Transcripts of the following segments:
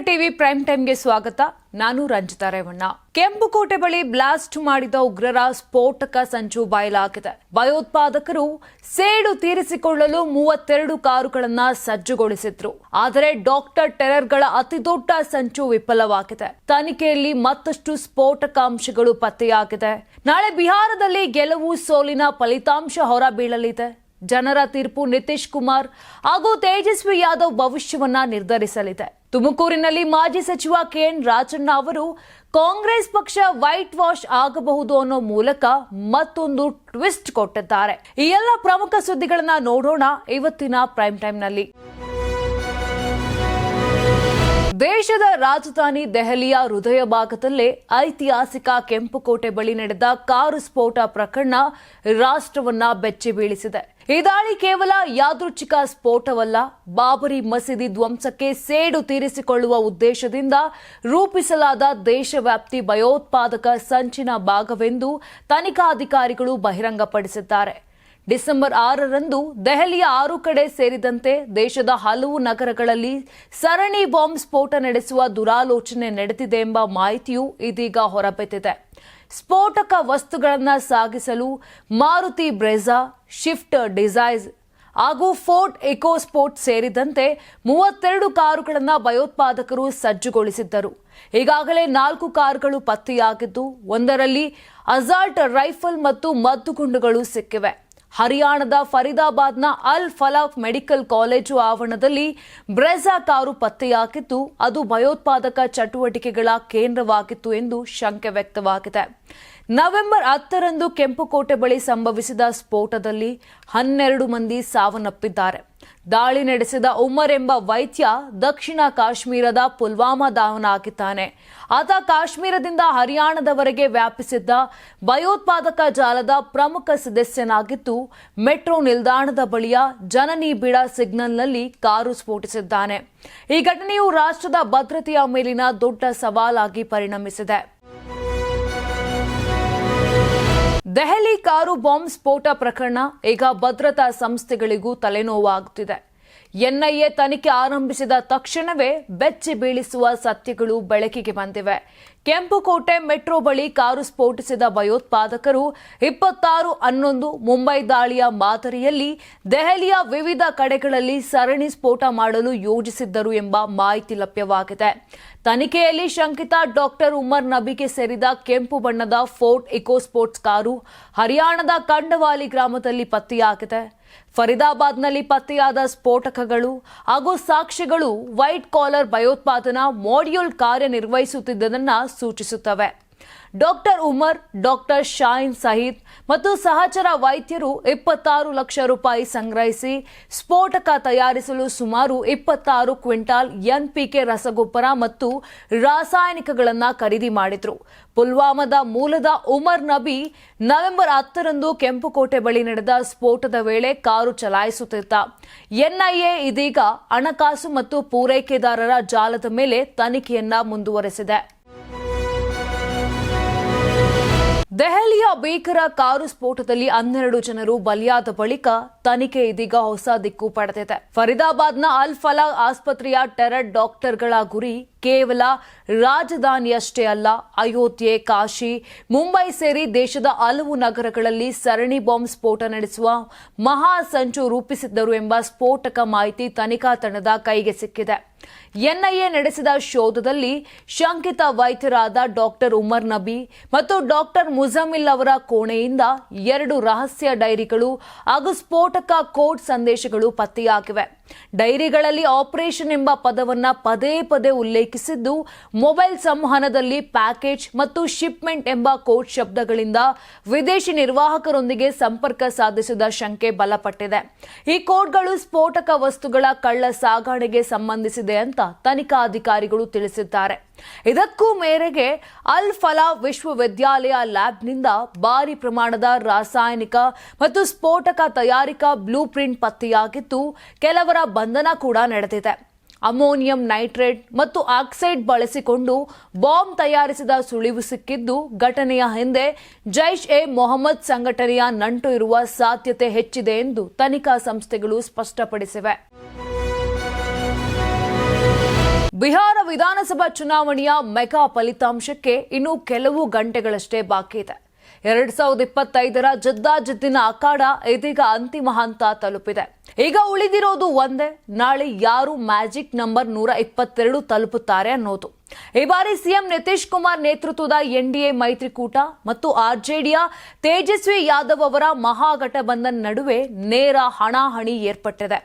TV prime ಟೈಮ್ಗೆ ಸ್ವಾಗತ. ನಾನು ರಂಜಿತಾ ರೇವಣ್ಣ. ಕೆಂಪುಕೋಟೆ ಬಳಿ ಬ್ಲಾಸ್ಟ್ ಮಾಡಿದ ಉಗ್ರರ ಸ್ಫೋಟಕ ಸಂಚು ಬಯಲಾಗಿದೆ. ಭಯೋತ್ಪಾದಕರು ಸೇಡು ತೀರಿಸಿಕೊಳ್ಳಲು ಮೂವತ್ತೆರಡು ಕಾರುಗಳನ್ನ ಸಜ್ಜುಗೊಳಿಸಿದ್ರು. ಆದರೆ ಡಾಕ್ಟರ್ ಟೆರರ್ಗಳ ಅತಿದೊಡ್ಡ ಸಂಚು ವಿಫಲವಾಗಿದೆ. ತನಿಖೆಯಲ್ಲಿ ಮತ್ತಷ್ಟು ಸ್ಫೋಟಕಾಂಶಗಳು ಪತ್ತೆಯಾಗಿದೆ. ನಾಳೆ ಬಿಹಾರದಲ್ಲಿ ಗೆಲುವು ಸೋಲಿನ ಫಲಿತಾಂಶ ಹೊರಬೀಳಲಿದೆ. ಜನರ ತೀರ್ಪು ನಿತೀಶ್ ಕುಮಾರ್ ಹಾಗೂ ತೇಜಸ್ವಿ ಯಾದವ್ ಭವಿಷ್ಯವನ್ನ ನಿರ್ಧರಿಸಲಿದೆ. ತುಮಕೂರಿನಲ್ಲಿ ಮಾಜಿ ಸಚಿವ ಕೆಎನ್ ರಾಜಣ್ಣ ಅವರು ಕಾಂಗ್ರೆಸ್ ಪಕ್ಷ ವೈಟ್ ವಾಶ್ ಆಗಬಹುದು ಅನ್ನೋ ಮೂಲಕ ಮತ್ತೊಂದು ಟ್ವಿಸ್ಟ್ ಕೊಟ್ಟಿದ್ದಾರೆ. ಈ ಎಲ್ಲ ಪ್ರಮುಖ ಸುದ್ದಿಗಳನ್ನ ನೋಡೋಣ ಇವತ್ತಿನ ಪ್ರೈಮ್ ಟೈಮ್ನಲ್ಲಿ. ದೇಶದ ರಾಜಧಾನಿ ದೆಹಲಿಯ ಹೃದಯ ಭಾಗದಲ್ಲೇ ಐತಿಹಾಸಿಕ ಕೆಂಪುಕೋಟೆ ಬಳಿ ನಡೆದ ಕಾರು ಸ್ಫೋಟ ಪ್ರಕರಣ ರಾಷ್ಟ್ರವನ್ನ ಬೆಚ್ಚಿ ಬೀಳಿಸಿದೆ ಈ ದಾಳಿ ಕೇವಲ ಯಾದೃಚ್ಛಿಕ ಸ್ಫೋಟವಲ್ಲ, ಬಾಬರಿ ಮಸೀದಿ ಧ್ವಂಸಕ್ಕೆ ಸೇಡು ತೀರಿಸಿಕೊಳ್ಳುವ ಉದ್ದೇಶದಿಂದ ರೂಪಿಸಲಾದ ದೇಶವ್ಯಾಪ್ತಿ ಭಯೋತ್ಪಾದಕ ಸಂಚಿನ ಭಾಗವೆಂದು ತನಿಖಾಧಿಕಾರಿಗಳು ಬಹಿರಂಗಪಡಿಸಿದ್ದಾರೆ. ಡಿಸೆಂಬರ್ ಆರರಂದು ದೆಹಲಿಯ ಆರು ಕಡೆ ಸೇರಿದಂತೆ ದೇಶದ ಹಲವು ನಗರಗಳಲ್ಲಿ ಸರಣಿ ಬಾಂಬ್ ಸ್ಫೋಟ ನಡೆಸುವ ದುರಾಲೋಚನೆ ನಡೆದಿದೆ ಎಂಬ ಮಾಹಿತಿಯು ಇದೀಗ ಹೊರಬಿದ್ದಿದೆ. ಸ್ಫೋಟಕ ವಸ್ತುಗಳನ್ನು ಸಾಗಿಸಲು ಮಾರುತಿ ಬ್ರೆಜಾ, ಶಿಫ್ಟ್ ಡಿಸೈಸ್ ಹಾಗೂ ಫೋರ್ಟ್ ಎಕೋಸ್ಪೋರ್ಟ್ ಸೇರಿದಂತೆ ಮೂವತ್ತೆರಡು ಕಾರುಗಳನ್ನು ಭಯೋತ್ಪಾದಕರು ಸಜ್ಜುಗೊಳಿಸಿದ್ದರು. ಈಗಾಗಲೇ ನಾಲ್ಕು ಕಾರುಗಳು ಪತ್ತೆಯಾಗಿದ್ದು, ಒಂದರಲ್ಲಿ ಅಸಾಲ್ಟ್ ರೈಫಲ್ ಮತ್ತು ಮದ್ದುಗುಂಡುಗಳು ಸಿಕ್ಕಿವೆ. ಹರಿಯಾಣದ ಫರೀದಾಬಾದ್ನ ಅಲ್ ಫಲಾಫ್ ಮೆಡಿಕಲ್ ಕಾಲೇಜು ಆವರಣದಲ್ಲಿ ಬ್ರೆಜಾ ಕಾರು ಪತ್ತೆಯಾಗಿದ್ದು, ಅದು ಭಯೋತ್ಪಾದಕ ಚಟುವಟಿಕೆಗಳ ಕೇಂದ್ರವಾಗಿತ್ತು ಎಂದು ಶಂಕೆ ವ್ಯಕ್ತವಾಗಿದೆ. ನವೆಂಬರ್ ಹತ್ತರಂದು ಕೆಂಪುಕೋಟೆ ಬಳಿ ಸಂಭವಿಸಿದ ಸ್ಫೋಟದಲ್ಲಿ ಹನ್ನೆರಡು ಮಂದಿ ಸಾವನ್ನಪ್ಪಿದ್ದಾರೆ. ದಾಳಿ ನಡೆಸಿದ ಉಮರ್ ಎಂಬ ವೈದ್ಯ ದಕ್ಷಿಣ ಕಾಶ್ಮೀರದ ಪುಲ್ವಾಮಾ ದಾವನ ಹಾಕಿದ್ದಾನೆ ಆತ ಕಾಶ್ಮೀರದಿಂದ ಹರಿಯಾಣದವರೆಗೆ ವ್ಯಾಪಿಸಿದ್ದ ಭಯೋತ್ಪಾದಕ ಜಾಲದ ಪ್ರಮುಖ ಸದಸ್ಯನಾಗಿದ್ದು, ಮೆಟ್ರೋ ನಿಲ್ದಾಣದ ಬಳಿಯ ಜನನಿ ಬಿಡ ಸಿಗ್ನಲ್ನಲ್ಲಿ ಕಾರು ಸ್ಫೋಟಿಸಿದ್ದಾನೆ. ಈ ಘಟನೆಯು ರಾಷ್ಟ್ರದ ಭದ್ರತೆಯ ಮೇಲಿನ ದೊಡ್ಡ ಸವಾಲಾಗಿ ಪರಿಣಮಿಸಿದೆ. ದೆಹಲಿ ಕಾರು ಬಾಂಬ್ ಸ್ಫೋಟ ಪ್ರಕರಣ ಈಗ ಭದ್ರತಾ ಸಂಸ್ಥೆಗಳಿಗೂ ತಲೆನೋವಾಗುತ್ತಿದೆ. ಎನ್ಐಎ ತನಿಖೆ ಆರಂಭಿಸಿದ ತಕ್ಷಣವೇ ಬೆಚ್ಚಿ ಬೀಳಿಸುವ ಸತ್ಯಗಳು ಬೆಳಕಿಗೆ ಬಂದಿವೆ. ಕೆಂಪುಕೋಟೆ ಮೆಟ್ರೋ ಬಳಿ ಕಾರು ಸ್ಫೋಟಿಸಿದ ಭಯೋತ್ಪಾದಕರು ಇಪ್ಪತ್ತಾರು ಹನ್ನೊಂದು ಮುಂಬೈ ದಾಳಿಯ ಮಾದರಿಯಲ್ಲಿ ದೆಹಲಿಯ ವಿವಿಧ ಕಡೆಗಳಲ್ಲಿ ಸರಣಿ ಸ್ಫೋಟ ಮಾಡಲು ಯೋಜಿಸಿದ್ದರು ಎಂಬ ಮಾಹಿತಿ ಲಭ್ಯವಾಗಿದೆ. ತನಿಖೆಯಲ್ಲಿ ಶಂಕಿತ ಡಾಕ್ಟರ್ ಉಮರ್ ನಬಿಗೆ ಸೇರಿದ ಕೆಂಪು ಬಣ್ಣದ ಫೋರ್ಟ್ ಇಕೋಸ್ಪೋರ್ಟ್ಸ್ ಕಾರು ಹರಿಯಾಣದ ಕಂಡವಾಲಿ ಗ್ರಾಮದಲ್ಲಿ ಪತ್ತೆಯಾಗಿದೆ. ಫರಿದಾಬಾದ್ನಲ್ಲಿ ಪತ್ತೆಯಾದ ಸ್ಫೋಟಕಗಳು ಹಾಗೂ ಸಾಕ್ಷಿಗಳು ವೈಟ್ ಕಾಲರ್ ಭಯೋತ್ಪಾದನಾ ಮಾಡ್ಯೂಲ್ ಕಾರ್ಯನಿರ್ವಹಿಸುತ್ತಿದ್ದದನ್ನ ಸೂಚಿಸುತ್ತವೆ. ಡಾಕ್ಟರ್ ಉಮರ್, ಡಾಕ್ಟರ್ ಶಾಯಿನ್ ಸಹಿದ್ ಮತ್ತು ಸಹಚರ ವೈದ್ಯರು ಇಪ್ಪತ್ತಾರು ಲಕ್ಷ ರೂಪಾಯಿ ಸಂಗ್ರಹಿಸಿ ಸ್ಫೋಟಕ ತಯಾರಿಸಲು ಸುಮಾರು ಇಪ್ಪತ್ತಾರು ಕ್ವಿಂಟಾಲ್ ಎನ್ಪಿಕೆ ರಸಗೊಬ್ಬರ ಮತ್ತು ರಾಸಾಯನಿಕಗಳನ್ನು ಖರೀದಿ ಮಾಡಿದರು. ಪುಲ್ವಾಮಾದ ಮೂಲದ ಉಮರ್ ನಬಿ ನವೆಂಬರ್ ಹತ್ತರಂದು ಕೆಂಪುಕೋಟೆ ಬಳಿ ನಡೆದ ಸ್ಫೋಟದ ವೇಳೆ ಕಾರು ಚಲಾಯಿಸುತ್ತಿದ್ದ. ಎನ್ಐಎ ಇದೀಗ ಹಣಕಾಸು ಮತ್ತು ಪೂರೈಕೆದಾರರ ಜಾಲದ ಮೇಲೆ ತನಿಖೆಯನ್ನ ಮುಂದುವರೆಸಿದೆ. ದೆಹಲಿಯ ಭೀಕರ ಕಾರು ಸ್ಫೋಟದಲ್ಲಿ ಹನ್ನೆರಡು ಜನರು ಬಲಿಯಾದ ಬಳಿಕ ತನಿಖೆ ಇದೀಗ ಹೊಸ ದಿಕ್ಕು ಪಡೆದಿದೆ. ಫರೀದಾಬಾದ್ನ ಅಲ್ ಫಲಾ ಆಸ್ಪತ್ರೆಯ ಟೆರರ್ ಡಾಕ್ಟರ್ಗಳ ಗುರಿ ಕೇವಲ ರಾಜಧಾನಿಯಷ್ಟೇ ಅಲ್ಲ, ಅಯೋಧ್ಯೆ, ಕಾಶಿ, ಮುಂಬೈ ಸೇರಿ ದೇಶದ ಹಲವು ನಗರಗಳಲ್ಲಿ ಸರಣಿ ಬಾಂಬ್ ಸ್ಫೋಟ ನಡೆಸುವ ಮಹಾ ಸಂಚು ರೂಪಿಸಿದ್ದರು ಎಂಬ ಸ್ಫೋಟಕ ಮಾಹಿತಿ ತನಿಖಾ ತಂಡದ ಕೈಗೆ ಸಿಕ್ಕಿದೆ. ಎನ್ಐಎ ನಡೆಸಿದ ಶೋಧದಲ್ಲಿ ಶಂಕಿತ ವೈದ್ಯರಾದ ಡಾಕ್ಟರ್ ಉಮರ್ ನಬಿ ಮತ್ತು ಡಾಕ್ಟರ್ ಮುಜಮಿಲ್ ಅವರ ಕೋಣೆಯಿಂದ ಎರಡು ರಹಸ್ಯ ಡೈರಿಗಳು ಹಾಗೂ ಸ್ಫೋಟಕ ಕೋಡ್ ಸಂದೇಶಗಳು ಪತ್ತೆಯಾಗಿವೆ. ಡೈರಿಗಳಲ್ಲಿ ಆಪರೇಷನ್ ಎಂಬ ಪದವನ್ನ ಪದೇ ಪದೇ ಉಲ್ಲೇಖಿಸಿದ್ದು, ಮೊಬೈಲ್ ಸಂವಹನದಲ್ಲಿ ಪ್ಯಾಕೇಜ್ ಮತ್ತು ಶಿಪ್ಮೆಂಟ್ ಎಂಬ ಕೋಡ್ ಶಬ್ದಗಳಿಂದ ವಿದೇಶಿ ನಿರ್ವಾಹಕರೊಂದಿಗೆ ಸಂಪರ್ಕ ಸಾಧಿಸಿದ ಶಂಕೆ ಬಲಪಟ್ಟಿದೆ. ಈ ಕೋಡ್ಗಳು ಸ್ಫೋಟಕ ವಸ್ತುಗಳ ಕಳ್ಳ ಸಾಗಾಣೆಗೆ ಸಂಬಂಧಿಸಿದೆ ಅಂತ ತನಿಖಾ ಅಧಿಕಾರಿಗಳು ತಿಳಿಸಿದ್ದಾರೆ. ಇದಕ್ಕೂ ಮೇರೆಗೆ ಅಲ್ ಫಲಾ ವಿಶ್ವವಿದ್ಯಾಲಯ ಲ್ಯಾಬ್ನಿಂದ ಭಾರಿ ಪ್ರಮಾಣದ ರಾಸಾಯನಿಕ ಮತ್ತು ಸ್ಫೋಟಕ ತಯಾರಿಕಾ ಬ್ಲೂ ಪ್ರಿಂಟ್ ಪತ್ತೆಯಾಗಿದ್ದು, ಕೆಲವರ ಬಂಧನ ಕೂಡ ನಡೆದಿದೆ. ಅಮೋನಿಯಂ ನೈಟ್ರೇಟ್ ಮತ್ತು ಆಕ್ಸೈಡ್ ಬಳಸಿಕೊಂಡು ಬಾಂಬ್ ತಯಾರಿಸಿದ ಸುಳಿವು ಸಿಕ್ಕಿದ್ದು ಘಟನೆಯ ಹಿಂದೆ ಜೈಷ್ ಎ ಮೊಹಮ್ಮದ್ ಸಂಘಟನೆಯ ನಂಟು ಇರುವ ಸಾಧ್ಯತೆ ಹೆಚ್ಚಿದೆ ಎಂದು ತನಿಖಾ ಸಂಸ್ಥೆಗಳು ಸ್ಪಷ್ಟಪಡಿಸಿವೆ. ಬಿಹಾರ ವಿಧಾನಸಭಾ ಚುನಾವಣೆಯ ಮೆಗಾ ಫಲಿತಾಂಶಕ್ಕೆ ಇನ್ನೂ ಕೆಲವು ಗಂಟೆಗಳಷ್ಟೇ ಬಾಕಿ ಇದೆ ಎರಡ್ ಸಾವಿರದ ಇಪ್ಪತ್ತೈದರ ಜದ್ದಾಜದ್ದಿನ ಅಖಾಡ ಇದೀಗ ಅಂತಿಮ ಹಂತ ತಲುಪಿದೆ. ಈಗ ಉಳಿದಿರೋದು ಒಂದೇ, ನಾಳೆ ಯಾರು ಮ್ಯಾಜಿಕ್ ನಂಬರ್ ನೂರ ಇಪ್ಪತ್ತೆರಡು ತಲುಪುತ್ತಾರೆ ಅನ್ನೋದು. ಈ ಬಾರಿ ಸಿಎಂ ನಿತೀಶ್ ಕುಮಾರ್ ನೇತೃತ್ವದ ಎನ್ಡಿಎ ಮೈತ್ರಿಕೂಟ ಮತ್ತು ಆರ್ಜೆಡಿಯ ತೇಜಸ್ವಿ ಯಾದವ್ ಅವರ ಮಹಾಗಠಬಂಧನ್ ನಡುವೆ ನೇರ ಹಣಾಹಣಿ ಏರ್ಪಟ್ಟಿದೆ.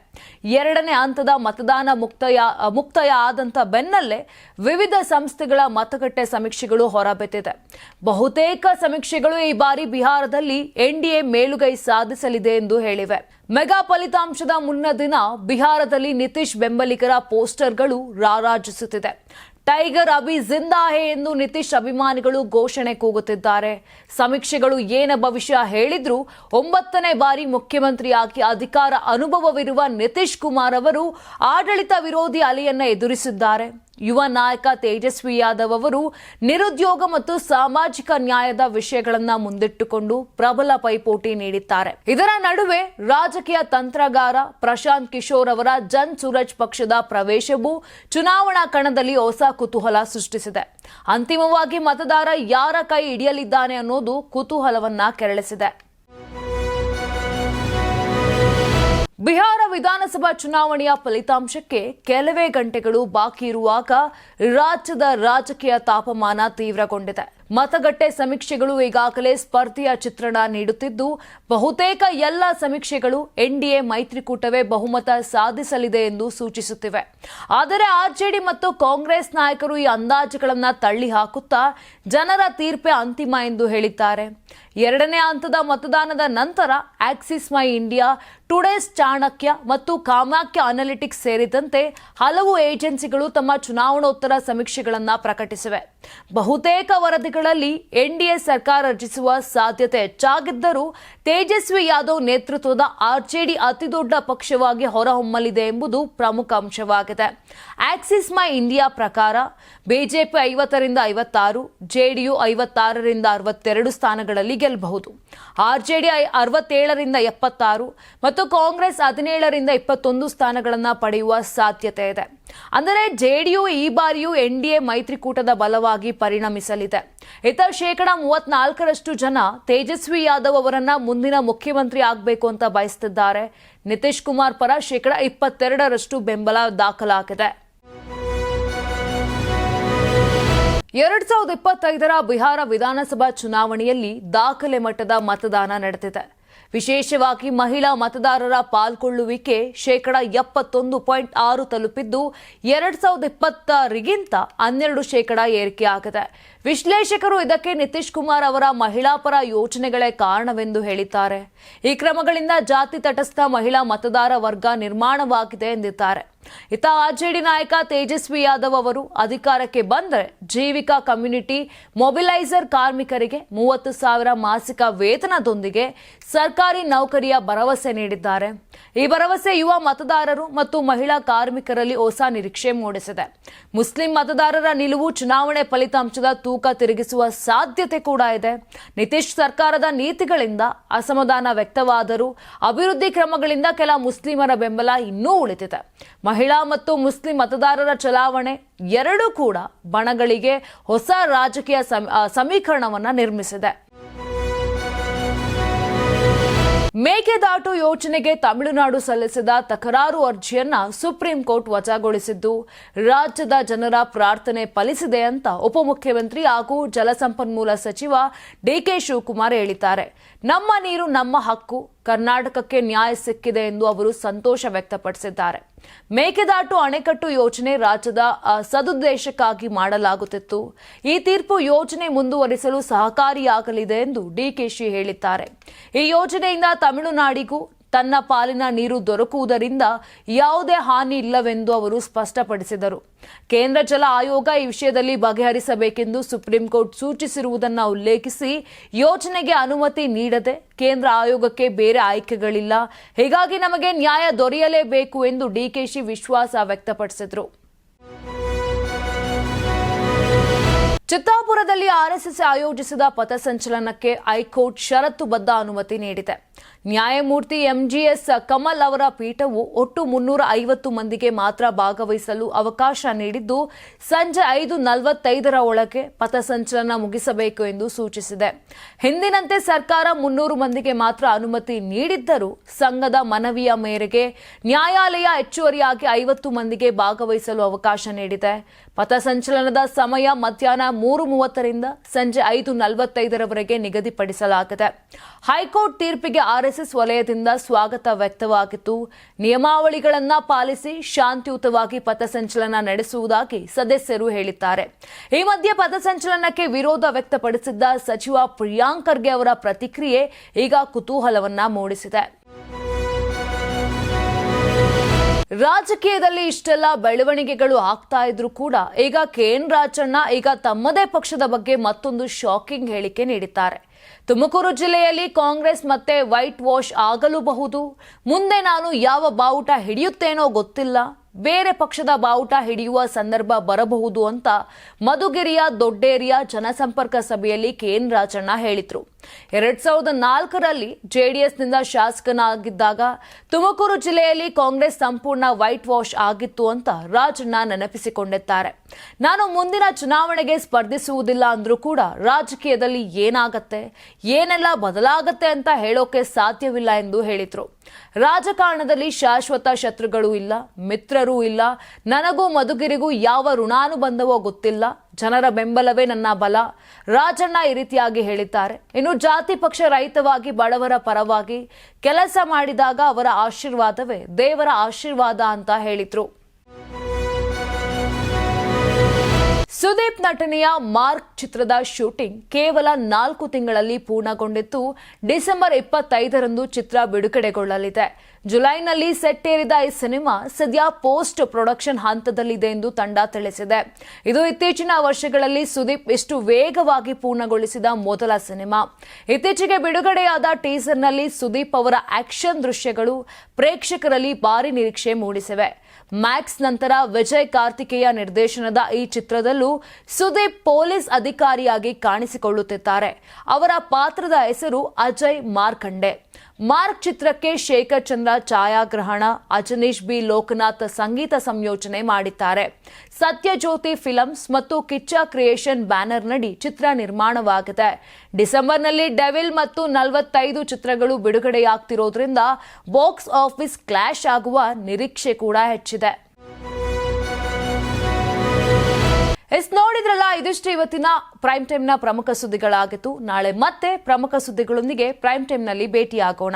ಎರಡನೇ ಹಂತದ ಮತದಾನ ಮುಕ್ತಯ, ಮುಕ್ತಾಯ ಆದಂತ ಬೆನ್ನಲ್ಲೇ ವಿವಿಧ ಸಂಸ್ಥೆಗಳ ಮತಗಟ್ಟೆ ಸಮೀಕ್ಷೆಗಳು ಹೊರಬಿದ್ದಿದೆ. ಬಹುತೇಕ ಸಮೀಕ್ಷೆಗಳು ಈ ಬಾರಿ ಬಿಹಾರದಲ್ಲಿ ಎನ್ಡಿಎ ಮೇಲುಗೈ ಸಾಧಿಸಲಿದೆ ಎಂದು ಹೇಳಿವೆ. ಮೆಗಾ ಫಲಿತಾಂಶದ ಮುನ್ನ ದಿನ ಬಿಹಾರದಲ್ಲಿ ನಿತೀಶ್ ಬೆಂಬಲಿಗರ ಪೋಸ್ಟರ್ಗಳು ರಾರಾಜಿಸುತ್ತಿದೆ. ಟೈಗರ್ ಅಭಿ ಜಿಂದಾ ಹೇ ಎಂದು ನಿತೀಶ್ ಅಭಿಮಾನಿಗಳು ಘೋಷಣೆ ಕೂಗುತ್ತಿದ್ದಾರೆ. ಸಮೀಕ್ಷೆಗಳು ಏನ ಭವಿಷ್ಯ ಹೇಳಿದ್ರು ಒಂಬತ್ತನೇ ಬಾರಿ ಮುಖ್ಯಮಂತ್ರಿಯಾಗಿ ಅಧಿಕಾರ ಅನುಭವವಿರುವ ನಿತೀಶ್ ಕುಮಾರ್ ಅವರು ಆಡಳಿತ ವಿರೋಧಿ ಅಲೆಯನ್ನ ಎದುರಿಸಿದ್ದಾರೆ. ಯುವ ನಾಯಕ ತೇಜಸ್ವಿ ಯಾದವ್ ಅವರು ನಿರುದ್ಯೋಗ ಮತ್ತು ಸಾಮಾಜಿಕ ನ್ಯಾಯದ ವಿಷಯಗಳನ್ನ ಮುಂದಿಟ್ಟುಕೊಂಡು ಪ್ರಬಲ ಪೈಪೋಟಿ ನೀಡಿದ್ದಾರೆ. ಇದರ ನಡುವೆ ರಾಜಕೀಯ ತಂತ್ರಗಾರ ಪ್ರಶಾಂತ್ ಕಿಶೋರ್ ಅವರ ಜನ್ ಸೂರಜ್ ಪಕ್ಷದ ಪ್ರವೇಶವು ಚುನಾವಣಾ ಕಣದಲ್ಲಿ ಹೊಸ ಕುತೂಹಲ ಸೃಷ್ಟಿಸಿದೆ. ಅಂತಿಮವಾಗಿ ಮತದಾರ ಯಾರ ಕೈ ಹಿಡಿಯಲಿದ್ದಾನೆ ಅನ್ನೋದು ಕುತೂಹಲವನ್ನ ಕೆರಳಿಸಿದೆ. ಬಿಹಾರ ವಿಧಾನಸಭಾ ಚುನಾವಣೆಯ ಫಲಿತಾಂಶಕ್ಕೆ ಕೆಲವೇ ಗಂಟೆಗಳು ಬಾಕಿ ಇರುವಾಗ ರಾಜ್ಯದ ರಾಜಕೀಯ ತಾಪಮಾನ ತೀವ್ರಗೊಂಡಿದೆ. ಮತಗಟ್ಟೆ ಸಮೀಕ್ಷೆಗಳು ಈಗಾಗಲೇ ಸ್ಪರ್ಧೆಯ ಚಿತ್ರಣ ನೀಡುತ್ತಿದ್ದು, ಬಹುತೇಕ ಎಲ್ಲ ಸಮೀಕ್ಷೆಗಳು ಎನ್ಡಿಎ ಮೈತ್ರಿಕೂಟವೇ ಬಹುಮತ ಸಾಧಿಸಲಿದೆ ಎಂದು ಸೂಚಿಸುತ್ತಿವೆ. ಆದರೆ ಆರ್ಜೆಡಿ ಮತ್ತು ಕಾಂಗ್ರೆಸ್ ನಾಯಕರು ಈ ಅಂದಾಜುಗಳನ್ನು ತಳ್ಳಿ ಹಾಕುತ್ತಾ ಜನರ ತೀರ್ಪೇ ಅಂತಿಮ ಎಂದು ಹೇಳಿದ್ದಾರೆ. ಎರಡನೇ ಹಂತದ ಮತದಾನದ ನಂತರ Axis My India, Today's Chanakya ಮತ್ತು ಕಾಮಾಖ್ಯ ಅನಾಲಿಟಿಕ್ಸ್ ಸೇರಿದಂತೆ ಹಲವು ಏಜೆನ್ಸಿಗಳು ತಮ್ಮ ಚುನಾವಣೋತ್ತರ ಸಮೀಕ್ಷೆಗಳನ್ನು ಪ್ರಕಟಿಸಿವೆ. ಬಹುತೇಕ ವರದಿಗಳಲ್ಲಿ ಎನ್ಡಿಎ ಸರ್ಕಾರ ರಚಿಸುವ ಸಾಧ್ಯತೆ ಹೆಚ್ಚಾಗಿದ್ದರೂ ತೇಜಸ್ವಿ ಯಾದವ್ ನೇತೃತ್ವದ ಆರ್ಜೆಡಿ ಅತಿದೊಡ್ಡ ಪಕ್ಷವಾಗಿ ಹೊರಹೊಮ್ಮಲಿದೆ ಎಂಬುದು ಪ್ರಮುಖ ಅಂಶವಾಗಿದೆ. ಆಕ್ಸಿಸ್ ಮೈ ಇಂಡಿಯಾ ಪ್ರಕಾರ ಬಿಜೆಪಿ ಐವತ್ತರಿಂದ ಐವತ್ತಾರು, ಜೆಡಿಯು ಐವತ್ತಾರರಿಂದ ಅರವತ್ತೆರಡು ಸ್ಥಾನಗಳಲ್ಲಿ ಗೆಲ್ಲಬಹುದು. ಆರ್ಜೆಡಿ ಅರವತ್ತೇಳರಿಂದ ಎಪ್ಪತ್ತಾರು ಮತ್ತು ಕಾಂಗ್ರೆಸ್ ಹದಿನೇಳರಿಂದ ಇಪ್ಪತ್ತೊಂದು ಸ್ಥಾನಗಳನ್ನು ಪಡೆಯುವ ಸಾಧ್ಯತೆ ಇದೆ. ಅಂದರೆ ಜೆಡಿಯು ಈ ಬಾರಿಯೂ ಎನ್ ಡಿ ಎ ಮೈತ್ರಿಕೂಟದ ಬಲವಾಗಿ ಪರಿಣಮಿಸಲಿದೆ. ಇತ ಶೇಕಡ ಮೂವತ್ನಾಲ್ಕರಷ್ಟು ಜನ ತೇಜಸ್ವಿ ಯಾದವ್ ಅವರನ್ನ ಮುಂದಿನ ಮುಖ್ಯಮಂತ್ರಿ ಆಗಬೇಕು ಅಂತ ಬಯಸುತ್ತಿದ್ದಾರೆ ನಿತೀಶ್ ಕುಮಾರ್ ಪರ ಶೇಕಡ ಇಪ್ಪತ್ತೆರಡರಷ್ಟು ಬೆಂಬಲ ದಾಖಲಾಗಿದೆ. ಎರಡ್ ಸಾವಿರದ ಇಪ್ಪತ್ತೈದರ ಬಿಹಾರ ವಿಧಾನಸಭಾ ಚುನಾವಣೆಯಲ್ಲಿ ದಾಖಲೆ ಮಟ್ಟದ ಮತದಾನ ನಡೆದಿದೆ. ವಿಶೇಷವಾಗಿ ಮಹಿಳಾ ಮತದಾರರ ಪಾಲ್ಗೊಳ್ಳುವಿಕೆ ಶೇಕಡ ಎಪ್ಪತ್ತೊಂದು ಪಾಯಿಂಟ್ ಆರು ತಲುಪಿದ್ದು, ಎರಡ್ ಸಾವಿರದ ಇಪ್ಪತ್ತರಿಗಿಂತ ಹನ್ನೆರಡು ಶೇಕಡ ಏರಿಕೆಯಾಗಿದೆ ವಿಶ್ಲೇಷಕರು ಇದಕ್ಕೆ ನಿತೀಶ್ ಕುಮಾರ್ ಅವರ ಮಹಿಳಾ ಪರ ಯೋಜನೆಗಳೇ ಕಾರಣವೆಂದು ಹೇಳಿದ್ದಾರೆ. ಈ ಕ್ರಮಗಳಿಂದ ಜಾತಿ ತಟಸ್ಥ ಮಹಿಳಾ ಮತದಾರ ವರ್ಗ ನಿರ್ಮಾಣವಾಗಿದೆ ಎಂದಿದ್ದಾರೆ. ಇತ್ತ ಆರ್ಜೆಡಿ ನಾಯಕ ತೇಜಸ್ವಿ ಯಾದವ್ ಅವರು ಅಧಿಕಾರಕ್ಕೆ ಬಂದರೆ ಜೀವಿಕಾ ಕಮ್ಯುನಿಟಿ ಮೊಬಿಲೈಸರ್ ಕಾರ್ಮಿಕರಿಗೆ ಮೂವತ್ತು ಸಾವಿರ ಮಾಸಿಕ ವೇತನದೊಂದಿಗೆ ಸರ್ಕಾರಿ ನೌಕರಿಯ ಭರವಸೆ ನೀಡಿದ್ದಾರೆ. ಈ ಭರವಸೆ ಯುವ ಮತದಾರರು ಮತ್ತು ಮಹಿಳಾ ಕಾರ್ಮಿಕರಲ್ಲಿ ಹೊಸ ನಿರೀಕ್ಷೆ ಮೂಡಿಸಿದೆ. ಮುಸ್ಲಿಂ ಮತದಾರರ ನಿಲುವು ಚುನಾವಣೆ ಫಲಿತಾಂಶದ ತೂಕ ತಿರುಗಿಸುವ ಸಾಧ್ಯತೆ ಕೂಡ ಇದೆ. ನಿತೀಶ್ ಸರ್ಕಾರದ ನೀತಿಗಳಿಂದ ಅಸಮಾಧಾನ ವ್ಯಕ್ತವಾದರೂ ಅಭಿವೃದ್ಧಿ ಕ್ರಮಗಳಿಂದ ಕೆಲ ಮುಸ್ಲಿಮರ ಬೆಂಬಲ ಇನ್ನೂ ಉಳಿದಿದೆ. ಮಹಿಳಾ ಮತ್ತು ಮುಸ್ಲಿಂ ಮತದಾರರ ಚಲಾವಣೆ ಎರಡೂ ಕೂಡ ಬಣಗಳಿಗೆ ಹೊಸ ರಾಜಕೀಯ ಸಮೀಕರಣವನ್ನು ನಿರ್ಮಿಸಿದೆ. ಮೇಕೆದಾಟು ಯೋಜನೆಗೆ ತಮಿಳುನಾಡು ಸಲ್ಲಿಸಿದ ತಕರಾರು ಅರ್ಜಿಯನ್ನ ಸುಪ್ರೀಂ ಕೋರ್ಟ್ ವಜಾಗೊಳಿಸಿದ್ದು, ರಾಜ್ಯದ ಜನರ ಪ್ರಾರ್ಥನೆ ಫಲಿಸಿದೆ ಅಂತ ಉಪಮುಖ್ಯಮಂತ್ರಿ ಹಾಗೂ ಜಲಸಂಪನ್ಮೂಲ ಸಚಿವ ಡಿಕೆ ಶಿವಕುಮಾರ್ ಹೇಳಿದ್ದಾರೆ. ನಮ್ಮ ನೀರು ನಮ್ಮ ಹಕ್ಕು. ಕರ್ನಾಟಕಕ್ಕೆ ನ್ಯಾಯ ಸಿಕ್ಕಿದೆ ಎಂದು ಅವರು ಸಂತೋಷ ವ್ಯಕ್ತಪಡಿಸಿದ್ದಾರೆ. ಮೇಕೆದಾಟು ಅಣೆಕಟ್ಟು ಯೋಜನೆ ರಾಜ್ಯದ ಸದುದ್ದೇಶಕ್ಕಾಗಿ ಮಾಡಲಾಗುತ್ತಿತ್ತು. ಈ ತೀರ್ಪು ಯೋಜನೆ ಮುಂದುವರಿಸಲು ಸಹಕಾರಿಯಾಗಲಿದೆ ಎಂದು ಡಿಕೆಶಿ ಹೇಳಿದ್ದಾರೆ. ಈ ಯೋಜನೆಯಿಂದ ತಮಿಳುನಾಡಿಗೂ ತನ್ನ ಪಾಲಿನ ನೀರು ದೊರಕುವುದರಿಂದ ಯಾವುದೇ ಹಾನಿ ಇಲ್ಲವೆಂದು ಅವರು ಸ್ಪಷ್ಟಪಡಿಸಿದರು. ಕೇಂದ್ರ ಜಲ ಆಯೋಗ ಈ ವಿಷಯದಲ್ಲಿ ಬಗೆಹರಿಸಬೇಕೆಂದು ಸುಪ್ರೀಂ ಕೋರ್ಟ್ ಸೂಚಿಸಿರುವುದನ್ನು ಉಲ್ಲೇಖಿಸಿ ಯೋಜನೆಗೆ ಅನುಮತಿ ನೀಡದೆ ಕೇಂದ್ರ ಆಯೋಗಕ್ಕೆ ಬೇರೆ ಆಯ್ಕೆಗಳಿಲ್ಲ. ಹೀಗಾಗಿ ನಮಗೆ ನ್ಯಾಯ ದೊರೆಯಲೇಬೇಕು ಎಂದು ಡಿಕೆಶಿ ವಿಶ್ವಾಸ ವ್ಯಕ್ತಪಡಿಸಿದರು. ಚಿತ್ತಾಪುರದಲ್ಲಿ ಆರ್ಎಸ್ಎಸ್ ಆಯೋಜಿಸಿದ ಪಥಸಂಚಲನಕ್ಕೆ ಹೈಕೋರ್ಟ್ ಷರತ್ತುಬದ್ಧ ಅನುಮತಿ ನೀಡಿದೆ. ನ್ಯಾಯಮೂರ್ತಿ ಎಂಜಿಎಸ್ ಕಮಲ್ ಅವರ ಪೀಠವು ಒಟ್ಟು ಮುನ್ನೂರ ಐವತ್ತು ಮಂದಿಗೆ ಮಾತ್ರ ಭಾಗವಹಿಸಲು ಅವಕಾಶ ನೀಡಿದ್ದು, ಸಂಜೆ ಐದು ನಲವತ್ತೈದರ ಒಳಗೆ ಪಥಸಂಚಲನ ಮುಗಿಸಬೇಕು ಎಂದು ಸೂಚಿಸಿದೆ. ಹಿಂದಿನಂತೆ ಸರ್ಕಾರ ಮುನ್ನೂರು ಮಂದಿಗೆ ಮಾತ್ರ ಅನುಮತಿ ನೀಡಿದ್ದರೂ, ಸಂಘದ ಮನವಿಯ ಮೇರೆಗೆ ನ್ಯಾಯಾಲಯ ಹೆಚ್ಚುವರಿಯಾಗಿ ಐವತ್ತು ಮಂದಿಗೆ ಭಾಗವಹಿಸಲು ಅವಕಾಶ ನೀಡಿದೆ. ಪಥಸಂಚಲನದ ಸಮಯ ಮಧ್ಯಾಹ್ನ ಮೂರು ಮೂವತ್ತರಿಂದ ಸಂಜೆ ಐದು ನಲವತ್ತೈದರವರೆಗೆ ನಿಗದಿಪಡಿಸಲಾಗಿದೆ. ಹೈಕೋರ್ಟ್ ತೀರ್ಪಿಗೆ ಆರ್ಎಸ್ಎಸ್ ವಲಯದಿಂದ ಸ್ವಾಗತ ವ್ಯಕ್ತವಾಗಿತ್ತು. ನಿಯಮಾವಳಿಗಳನ್ನ ಪಾಲಿಸಿ ಶಾಂತಿಯುತವಾಗಿ ಪಥಸಂಚಲನ ನಡೆಸುವುದಾಗಿ ಸದಸ್ಯರು ಹೇಳಿದ್ದಾರೆ. ಈ ಮಧ್ಯೆ ಪಥಸಂಚಲನಕ್ಕೆ ವಿರೋಧ ವ್ಯಕ್ತಪಡಿಸಿದ್ದ ಸಚಿವ ಪ್ರಿಯಾಂಕ್ ಖರ್ಗೆ ಅವರ ಪ್ರತಿಕ್ರಿಯೆ ಈಗ ಕುತೂಹಲವನ್ನ ಮೂಡಿಸಿದೆ. ರಾಜಕೀಯದಲ್ಲಿ ಇಷ್ಟೆಲ್ಲ ಬೆಳವಣಿಗೆಗಳು ಆಗ್ತಾ ಇದ್ರು ಕೂಡ ಈಗ ಕೆ ಎನ್ ರಾಜಣ್ಣ ಈಗ ತಮ್ಮದೇ ಪಕ್ಷದ ಬಗ್ಗೆ ಮತ್ತೊಂದು ಶಾಕಿಂಗ್ ಹೇಳಿಕೆ ನೀಡಿದ್ದಾರೆ. ತುಮಕೂರು ಜಿಲ್ಲೆಯಲ್ಲಿ ಕಾಂಗ್ರೆಸ್ ಮತ್ತೆ ವೈಟ್ ವಾಶ್ ಆಗಲೂಬಹುದು. ಮುಂದೆ ನಾನು ಯಾವ ಬಾವುಟ ಹಿಡಿಯುತ್ತೇನೋ ಗೊತ್ತಿಲ್ಲ. ಬೇರೆ ಪಕ್ಷದ ಬಾವುಟ ಹಿಡಿಯುವ ಸಂದರ್ಭ ಬರಬಹುದು ಅಂತ ಮಧುಗಿರಿಯ ದೊಡ್ಡೇರಿಯ ಜನಸಂಪರ್ಕ ಸಭೆಯಲ್ಲಿ ಕೆಎನ್ ರಾಜಣ್ಣ ಹೇಳಿದ್ರು. ಎರಡ್ ಸಾವಿರದ ನಾಲ್ಕರಲ್ಲಿ ಜೆಡಿಎಸ್ನಿಂದ ಶಾಸಕನಾಗಿದ್ದಾಗ ತುಮಕೂರು ಜಿಲ್ಲೆಯಲ್ಲಿ ಕಾಂಗ್ರೆಸ್ ಸಂಪೂರ್ಣ ವೈಟ್ ವಾಶ್ ಆಗಿತ್ತು ಅಂತ ರಾಜಣ್ಣ ನೆನಪಿಸಿಕೊಂಡಿದ್ದಾರೆ ನಾನು ಮುಂದಿನ ಚುನಾವಣೆಗೆ ಸ್ಪರ್ಧಿಸುವುದಿಲ್ಲ ಅಂದ್ರೂ ಕೂಡ ರಾಜಕೀಯದಲ್ಲಿ ಏನಾಗತ್ತೆ, ಏನೆಲ್ಲ ಬದಲಾಗತ್ತೆ ಅಂತ ಹೇಳೋಕೆ ಸಾಧ್ಯವಿಲ್ಲ ಎಂದು ಹೇಳಿದ್ರು. ರಾಜಕಾರಣದಲ್ಲಿ ಶಾಶ್ವತ ಶತ್ರುಗಳು ಇಲ್ಲ ಮಿತ್ರರೂ ಇಲ್ಲ. ನನಗೂ ಮಧುಗಿರಿಗೂ ಯಾವ ಋಣಾನುಬಂಧವೋ ಗೊತ್ತಿಲ್ಲ. ಜನರ ಬೆಂಬಲವೇ ನನ್ನ ಬಲ. ರಾಜಣ್ಣ ಈ ರೀತಿಯಾಗಿ ಹೇಳಿದ್ದಾರೆ. ಇನ್ನು ಜಾತಿ ಪಕ್ಷ ರಹಿತವಾಗಿ ಬಡವರ ಪರವಾಗಿ ಕೆಲಸ ಮಾಡಿದಾಗ ಅವರ ಆಶೀರ್ವಾದವೇ ದೇವರ ಆಶೀರ್ವಾದ ಅಂತ ಹೇಳಿದ್ರು. ಸುದೀಪ್ ನಟನೆಯ ಮಾರ್ಕ್ ಚಿತ್ರದ ಶೂಟಿಂಗ್ ಕೇವಲ ನಾಲ್ಕು ತಿಂಗಳಲ್ಲಿ ಪೂರ್ಣಗೊಂಡಿದ್ದು ಡಿಸೆಂಬರ್ ಇಪ್ಪತ್ತೈದರಂದು ಚಿತ್ರ ಬಿಡುಗಡೆಗೊಳ್ಳಲಿದೆ. ಜುಲೈನಲ್ಲಿ ಸೆಟ್ ಏರಿದ ಈ ಸಿನಿಮಾ ಸದ್ಯ ಪೋಸ್ಟ್ ಪ್ರೊಡಕ್ಷನ್ ಹಂತದಲ್ಲಿದೆ ಎಂದು ತಂಡ ತಿಳಿಸಿದೆ. ಇದು ಇತ್ತೀಚಿನ ವರ್ಷಗಳಲ್ಲಿ ಸುದೀಪ್ ಇಷ್ಟು ವೇಗವಾಗಿ ಪೂರ್ಣಗೊಳಿಸಿದ ಮೊದಲ ಸಿನಿಮಾ. ಇತ್ತೀಚೆಗೆ ಬಿಡುಗಡೆಯಾದ ಟೀಸರ್ನಲ್ಲಿ ಸುದೀಪ್ ಅವರ ಆಕ್ಷನ್ ದೃಶ್ಯಗಳು ಪ್ರೇಕ್ಷಕರಲ್ಲಿ ಭಾರಿ ನಿರೀಕ್ಷೆ ಮೂಡಿಸಿವೆ. ಮ್ಯಾಕ್ಸ್ ನಂತರ ವಿಜಯ್ ಕಾರ್ತಿಕೇಯ ನಿರ್ದೇಶನದ ಈ ಚಿತ್ರದಲ್ಲೂ ಸುದೀಪ್ ಪೊಲೀಸ್ ಅಧಿಕಾರಿಯಾಗಿ ಕಾಣಿಸಿಕೊಳ್ಳುತ್ತಿದ್ದಾರೆ. ಅವರ ಪಾತ್ರದ ಹೆಸರು ಅಜಯ್ ಮಾರ್ಕಂಡೆ. ಮಾರ್ಕ್ ಚಿತ್ರಕ್ಕೆ ಶೇಖರ್ ಚಂದ್ರ ಛಾಯಾಗ್ರಹಣ, ಅಜನೀಶ್ ಬಿ. ಲೋಕನಾಥ್ ಸಂಗೀತ ಸಂಯೋಜನೆ ಮಾಡಿದ್ದಾರೆ. ಸತ್ಯಜ್ಯೋತಿ ಫಿಲಮ್ಸ್ ಮತ್ತು ಕಿಚ್ಚ ಕ್ರಿಯೇಷನ್ ಬ್ಯಾನರ್ ನಡಿ ಚಿತ್ರ ನಿರ್ಮಾಣವಾಗಿದೆ. ಡಿಸೆಂಬರ್ನಲ್ಲಿ ಡೆವಿಲ್ ಮತ್ತು ನಲವತ್ತೈದು ಚಿತ್ರಗಳು ಬಿಡುಗಡೆಯಾಗ್ತಿರೋದ್ರಿಂದ ಬಾಕ್ಸ್ ಆಫೀಸ್ ಕ್ಲಾಶ್ ಆಗುವ ನಿರೀಕ್ಷೆ ಕೂಡ ಹೆಚ್ಚಿದೆ. ಎಸ್ ನೋಡಿದ್ರಲ್ಲ, ಇದಿಷ್ಟು ಇವತ್ತಿನ ಪ್ರೈಮ್ ಟೈಮ್ನ ಪ್ರಮುಖ ಸುದ್ದಿಗಳಾಗಿತ್ತು. ನಾಳೆ ಮತ್ತೆ ಪ್ರಮುಖ ಸುದ್ದಿಗಳೊಂದಿಗೆ ಪ್ರೈಮ್ ಟೈಮ್ನಲ್ಲಿ ಭೇಟಿಯಾಗೋಣ.